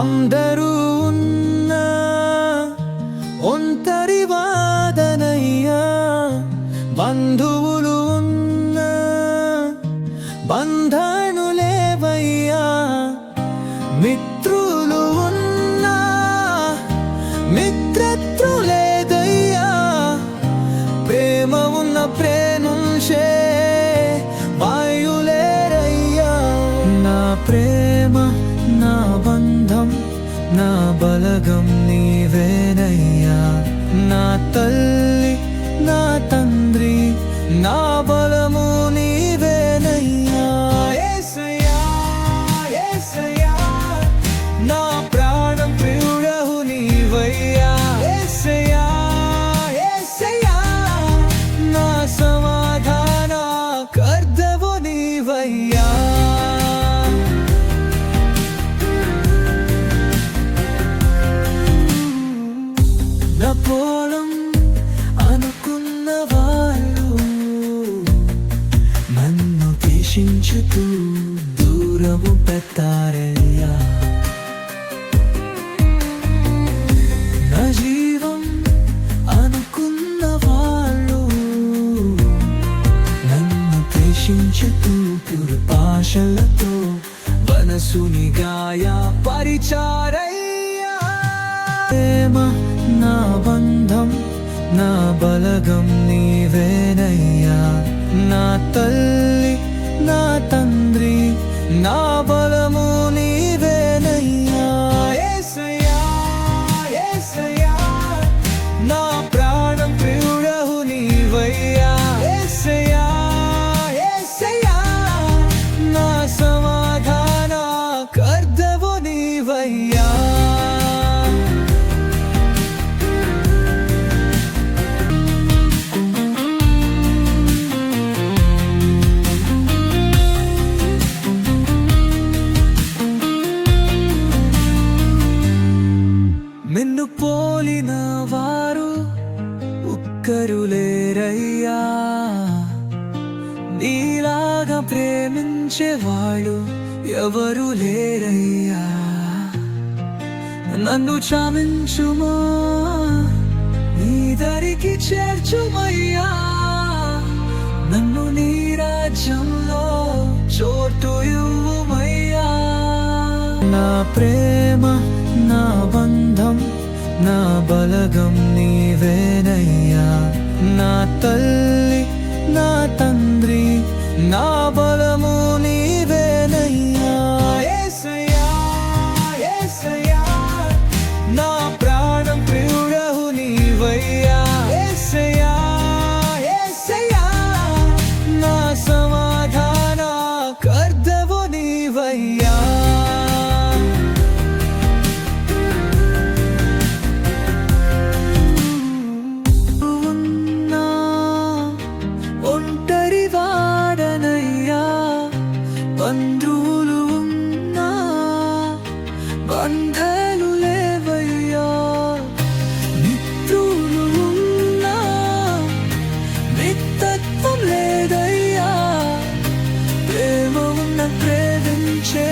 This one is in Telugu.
అందరూ ఉన్న ఒంటరి వాదనయ్యా. బంధువులు ఉన్న బంధనులేవయ్యా మిత్రులు ఉన్న మిత్రత్రులేదయ్యా ప్రేమ ఉన్న ప్రేనుంచే వాయులేరయ్యా. నా ప్రేమ నా నా బలగం నీవేనయ్యా. నా తల్లి నా తండ్రి నా బలము నన్ను దూరము పెట్టారయ్యా నా జీవం అనుకున్న వాళ్ళు నన్ను ద్వేషించుతూ దుర్భాషలతో మనసుని గాయ పరిచారయ్యా ప్రేమ నా బంధం నా బలగం నీవేనయ్యా. నా తల్లి నా తండ్రి నా బలము పోలిన వారు ఒక్కరు లేరయ్యా నీలాగా ప్రేమించేవాళ్ళు ఎవరు లేరయ్యా. నన్ను క్షమించుమా? నీదరికి చేర్చుమయ్యా. నన్ను నీ రాజ్యంలో చోటు ఇవ్వుమయ్యా. నా ప్రేమ నా బలగం నీవేనయ్యా. నా తల్లి నా తండ్రి నా బలము బంధువులు ఉన్నా బంధలు లేవయ్యా. మిత్రులు ఉన్నా మిత్రత్వం లేదయ్యా. ప్రేమ ఉన్న ప్రేమించే